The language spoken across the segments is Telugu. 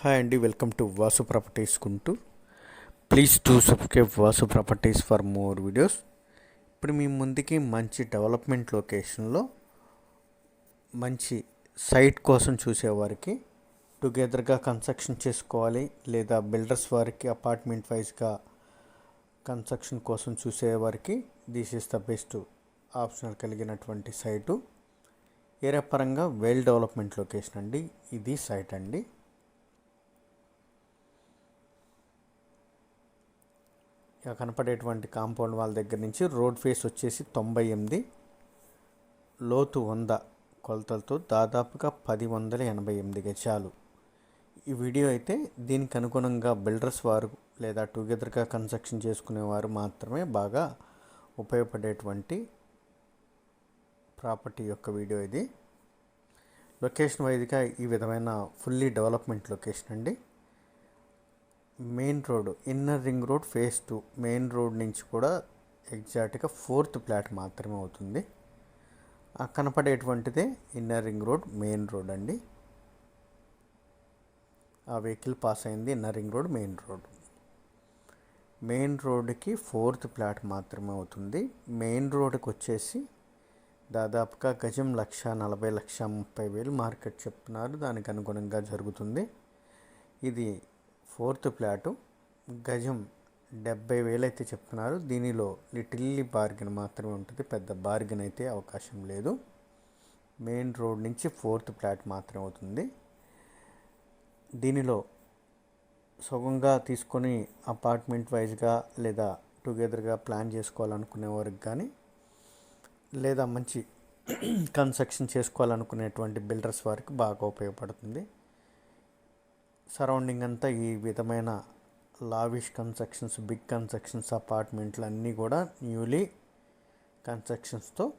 హాయ్ అండి welcome to Vasu properties కుంటూ please to subscribe Vasu properties for more videos. ఇప్పుడు మీ ముందుకి మంచి డెవలప్మెంట్ లొకేషన్లో మంచి సైట్ కోసం చూసేవారికి టుగెదర్గా కన్స్ట్రక్షన్ చేసుకోవాలి లేదా బిల్డర్స్ వారికి అపార్ట్మెంట్ వైజ్గా కన్స్ట్రక్షన్ కోసం చూసేవారికి this is the best option కలిగినటువంటి సైటు. ఏరియా పరంగా వెల్ డెవలప్మెంట్ లొకేషన్ అండి ఇది సైట్ అండి. కనపడేటువంటి కాంపౌండ్ వాళ్ళ దగ్గర నుంచి రోడ్ ఫేస్ వచ్చేసి తొంభై ఎనిమిది లోతు వంద కొలతలతో దాదాపుగా పది వందల ఎనభై ఎనిమిది గజాలు. ఈ వీడియో అయితే దీనికి అనుగుణంగా బిల్డర్స్ వారు లేదా టుగెదర్గా కన్స్ట్రక్షన్ చేసుకునేవారు మాత్రమే బాగా ఉపయోగపడేటువంటి ప్రాపర్టీ యొక్క వీడియో ఇది. లొకేషన్ వైజ్గా ఈ విధమైన ఫుల్లీ డెవలప్మెంట్ లొకేషన్ అండి. Main road inner ring road phase two. Main road నుంచి కూడా ఎగ్జాక్ట్గా ఫోర్త్ ప్లాట్ మాత్రమే అవుతుంది. ఆ కనపడేటువంటిదే inner ring road main road అండి. ఆ వెహికల్ పాస్ అయింది inner ring road main road. Main రోడ్కి ఫోర్త్ ప్లాట్ మాత్రమే అవుతుంది. మెయిన్ రోడ్కి వచ్చేసి దాదాపుగా గజం లక్ష నలభై లక్ష ముప్పై వేలు మార్కెట్ చెప్తున్నారు. దానికి అనుగుణంగా జరుగుతుంది. ఇది ఫోర్త్ ప్లాటు గజం డెబ్బై వేలు అయితే చెప్తున్నారు. దీనిలో లిటిల్లీ బార్గెన్ మాత్రమే ఉంటుంది. పెద్ద బార్గెన్ అయితే అవకాశం లేదు. మెయిన్ రోడ్ నుంచి ఫోర్త్ ప్లాట్ మాత్రమే అవుతుంది. దీనిలో సుగంగా తీసుకొని అపార్ట్మెంట్ వైజ్గా లేదా టుగెదర్గా ప్లాన్ చేసుకోవాలనుకునే వారికి కానీ లేదా మంచి కన్స్ట్రక్షన్ చేసుకోవాలనుకునేటువంటి బిల్డర్స్ వారికి బాగా ఉపయోగపడుతుంది. సరౌండింగ్ అంతా ఈ విధమైన లావిష్ కన్స్ట్రక్షన్స్ బిగ్ కన్స్ట్రక్షన్స్ అపార్ట్మెంట్లు అన్నీ కూడా న్యూలీ కన్స్ట్రక్షన్స్తో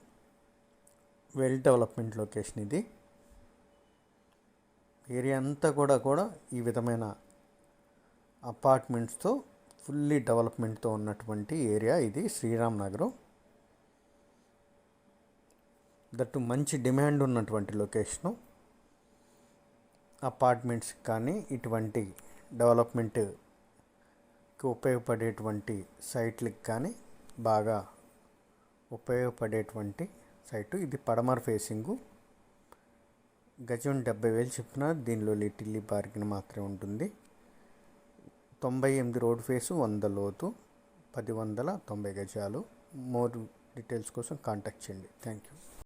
వెల్ డెవలప్మెంట్ లొకేషన్ ఇది. ఏరియా అంతా కూడా కూడా ఈ విధమైన అపార్ట్మెంట్స్తో ఫుల్లీ డెవలప్మెంట్తో ఉన్నటువంటి ఏరియా ఇది శ్రీరామ్ నగరం. దట్టు మంచి డిమాండ్ ఉన్నటువంటి లొకేషను. అపార్ట్మెంట్స్ కానీ ఇటువంటి డెవలప్మెంట్కి ఉపయోగపడేటువంటి సైట్లకు కానీ బాగా ఉపయోగపడేటువంటి సైటు. ఇది పడమర ఫేసింగు. గజం డెబ్బై వేలు చెప్పిన దీనిలో లిటిల్లీ బార్గిన్ మాత్రమే ఉంటుంది. తొంభై ఎనిమిది రోడ్ ఫేసు వంద లోతు పది వందల తొంభై గజాలు. మోర్ డీటెయిల్స్ కోసం కాంటాక్ట్ చేయండి. Thank you.